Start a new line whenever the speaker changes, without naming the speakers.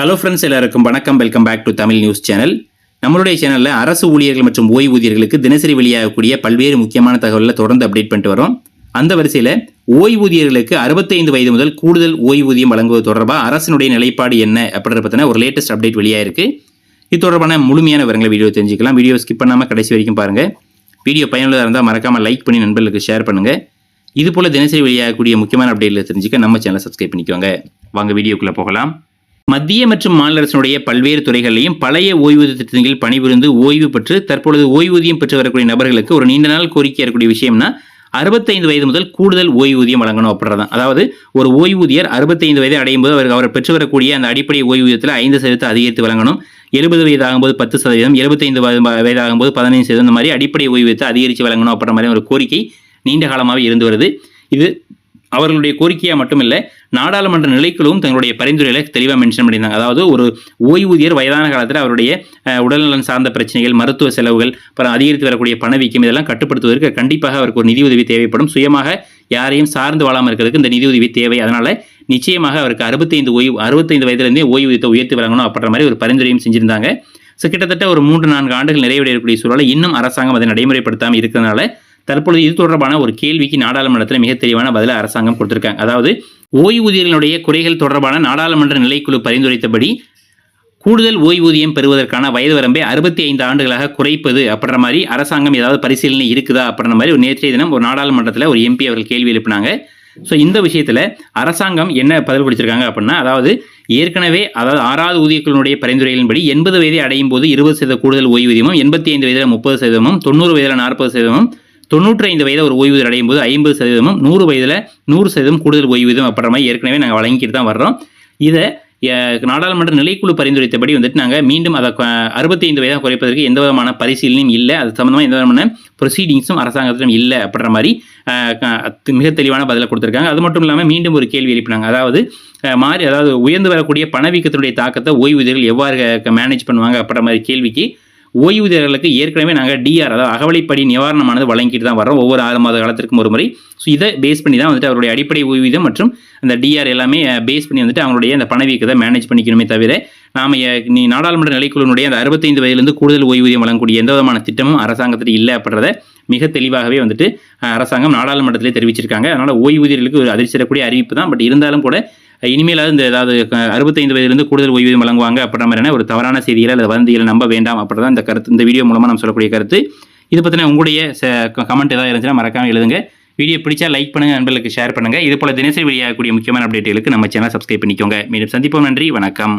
Hello friends எல்லாருக்கும் வணக்கம். Welcome back to Tamil news channel நம்மளுடைய சேனலில் அரசு ஊழியர்கள் மற்றும் ஓய்வூதியர்களுக்கு தினசரி வெளியாகக்கூடிய பல்வேறு முக்கியமான தகவலில் தொடர்ந்து அப்டேட் பண்ணிட்டு வரோம். அந்த வரிசையில் ஓய்வூதியர்களுக்கு அறுபத்தைந்து வயது முதல் கூடுதல் ஓய்வூதியம் வழங்குவது தொடர்பாக அரசினுடைய நிலைப்பாடு என்ன அப்படின்றத பற்றின ஒரு லேட்டஸ்ட் அப்டேட் வெளியாயிருக்கு. இது தொடர்பான முழுமையான விவரங்களை வீடியோ தெரிஞ்சுக்கலாம். வீடியோ ஸ்கிப் பண்ணாமல் கடைசி வரைக்கும் பாருங்கள் வீடியோ பயனுள்ளதாக இருந்தால் மறக்காமல் லைக் பண்ணி நண்பர்களுக்கு ஷேர் பண்ணுங்கள் இதுபோல் தினசரி வெளியாகக்கூடிய முக்கியமான அப்டேட்டில் தெரிஞ்சுக்க நம்ம சேனலை சப்ஸ்கிரைப் பண்ணிக்கோங்க. வாங்க வீடியோக்குள்ளே போகலாம். மத்திய மற்றும் மாநில அரசினுடைய பல்வேறு துறைகளிலையும் பழைய ஓய்வூதிய திட்டங்களில் பணிபுரிந்து ஓய்வு பெற்று தற்பொழுது ஓய்வூதியம் பெற்று வரக்கூடிய நபர்களுக்கு ஒரு நீண்ட நாள் கோரிக்கை இருக்கக்கூடிய விஷயம்னா அறுபத்தைந்து வயது முதல் கூடுதல் ஓய்வூதியம் வழங்கணும் அப்படின்றதான். அதாவது ஒரு ஓய்வூதியர் அறுபத்தைந்து வயதை அடையும் போது அவர் அவர் பெற்று வரக்கூடிய அந்த அடிப்படை ஓய்வூதியத்தில் ஐந்து சதவீதத்தை அதிகரித்து வழங்கணும். எழுபது வயது ஆகும்போது பத்து சதவீதம் எழுபத்தைந்து வயது ஆகும்போது பதினைந்து சதவீதம் இந்த மாதிரி அடிப்படை ஓய்வூதியத்தை அதிகரித்து வழங்கணும் அப்படின்ற மாதிரி ஒரு கோரிக்கை நீண்ட காலமாகவே இருந்து வருது. இது அவர்களுடைய கோரிக்கையாக மட்டுமில்லை நாடாளுமன்ற நிலைக்குழுவும் தங்களுடைய பரிந்துரையில் தெளிவாக மென்ஷன் பண்ணியிருந்தாங்க. அதாவது ஒரு ஓய்வூதியர் வயதான காலத்தில் அவருடைய உடல்நலம் உடல்நலன் சார்ந்த பிரச்சனைகள் மருத்துவ செலவுகள் அப்புறம் அதிகரித்து வரக்கூடிய பணவீக்கம் இதெல்லாம் கட்டுப்படுத்துவதற்கு கண்டிப்பாக அவருக்கு ஒரு நிதியுதவி தேவைப்படும். சுயமாக யாரையும் சார்ந்து வாழாமல் இருக்கிறதுக்கு இந்த நிதியுதவி தேவை. அதனால் நிச்சயமாக அவருக்கு அறுபத்தைந்து ஓய்வு அறுபத்தைந்து வயதுலேருந்தே ஓய்வூதியத்தை உயர்த்தி வழங்கணும் அப்படின்ற மாதிரி ஒரு பரிந்துரையும் செஞ்சிருந்தாங்க. ஸோ கிட்டத்தட்ட ஒரு மூன்று நான்கு ஆண்டுகள் நிறைவடையக்கூடிய சூழலை இன்னும் அரசாங்கம் அதை நடைமுறைப்படுத்தாமல் இருக்கிறதுனால தற்பொழுது இது தொடர்பான ஒரு கேள்விக்கு நாடாளுமன்றத்தில் மிக தெளிவான பதிலை அரசாங்கம் கொடுத்திருக்காங்க. அதாவது ஓய்வூதியர்களுடைய குறைகள் தொடர்பான நாடாளுமன்ற நிலைக்குழு பரிந்துரைத்தபடி கூடுதல் ஓய்வூதியம் பெறுவதற்கான வயது வரம்பை அறுபத்தி ஐந்து ஆண்டுகளாக குறைப்பது அப்படின்ற மாதிரி அரசாங்கம் ஏதாவது பரிசீலனை இருக்குதா அப்படின்ற மாதிரி ஒரு நேற்றைய தினம் ஒரு நாடாளுமன்றத்தில் ஒரு எம்பி அவர்கள் கேள்வி எழுப்பினாங்க. ஸோ இந்த விஷயத்தில் அரசாங்கம் என்ன பதில் கொடுத்திருக்காங்க அப்படின்னா அதாவது ஏற்கனவே அதாவது ஆறாவது ஊதியக்குழுனுடைய பரிந்துரைகளின்படி எண்பது வயதை அடையும் போது இருபது சதவீத கூடுதல் ஓய்வூதியமும் எண்பத்தி ஐந்து வயதில் முப்பது சதவீதமும் தொண்ணூறு வயதில் நாற்பது சதவீதமும் தொண்ணூற்றி ஐந்து வயதில் ஒரு ஓய்வூதியம் அடையும் போது ஐம்பது சதவீதமும் நூறு வயதில் நூறு சதவீதம் கூடுதல் ஓய்வூதியம் அப்படின்ற மாதிரி ஏற்கனவே நாங்கள் வழங்கிட்டு தான் வர்றோம். இதை நாடாளுமன்ற நிலைக்குழு பரிந்துரைத்தபடி வந்துட்டு நாங்கள் மீண்டும் அதை அறுபத்தி ஐந்து வயதாக குறைப்பதற்கு எந்த விதமான பரிசீலனையும் இல்லை. அது சம்மந்தமாக எந்த விதமான ப்ரொசீடிங்ஸும் அரசாங்கத்திடம் இல்லை அப்படின்ற மாதிரி க- மிக தெளிவான பதிலை கொடுத்துருக்காங்க. அது மட்டும் இல்லாமல் மீண்டும் ஒரு கேள்வி எழுப்பினாங்க. அதாவது மாறி அதாவது உயர்ந்து வரக்கூடிய பணவீக்கத்தினுடைய தாக்கத்தை ஓய்வூதியர்கள் எவ்வாறு மேனேஜ் பண்ணுவாங்க அப்படின்ற மாதிரி கேள்விக்கு ஓய்வூதியர்களுக்கு ஏற்கனவே நாங்கள் டிஆர் அதாவது அகவலைப்படி நிவாரணமானது வழங்கிட்டு தான் வரோம் ஒவ்வொரு ஆறு மாத காலத்திற்கும் ஒரு முறை ஸோ இதை பேஸ் பண்ணி தான் வந்துட்டு அவருடைய அடிப்படை ஓய்வூதியம் மற்றும் அந்த டிஆர் எல்லாமே பேஸ் பண்ணி வந்துட்டு அவங்களுடைய அந்த பணவீக்கத்தை மேனேஜ் பண்ணிக்கணுமே தவிர நாம் நீ நாடாளுமன்ற நிலைக்குழுனுடைய அந்த அறுபத்தைந்து வயதிலிருந்து கூடுதல் ஓய்வூதியம் வழங்கக்கூடிய எந்த விதமான திட்டமும் அரசாங்கத்தில் இல்லை அப்படின்றத மிக தெளிவாகவே வந்துட்டு அரசாங்கம் நாடாளுமன்றத்திலே தெரிவிச்சிருக்காங்க. அதனால் ஓய்வூதியர்களுக்கு ஒரு அதிர்ச்சி தரக்கூடிய அறிவிப்பு தான். பட் இருந்தாலும் கூட இனிமேலாவது இந்த ஏதாவது அறுபத்தைந்து வயதிலிருந்து கூடுதல் ஓய்வூதியம் வழங்குவாங்க அப்படின்ற மாதிரியான ஒரு தவறான செய்திகளை அல்லது வதந்திகளை நம்ப வேண்டாம் அப்படி தான் இந்த கருத்து இந்த வீடியோ மூலமாக நம்ம சொல்லக்கூடிய கருத்து. இது பற்றின உங்களுடைய கமெண்ட் ஏதாவது இருந்துச்சுன்னா மறக்காமல் எழுதுங்க. வீடியோ பிடிச்சா லைக் பண்ணுங்க நண்பர்களுக்கு ஷேர் பண்ணுங்க. இது போல தினசரி வெளியாகக்கூடிய முக்கியமான அப்டேட்டுகளுக்கு நம்ம சேனல் சப்ஸ்கிரைப் பண்ணிக்கோங்க. மீண்டும் சந்திப்போம் நன்றி வணக்கம்.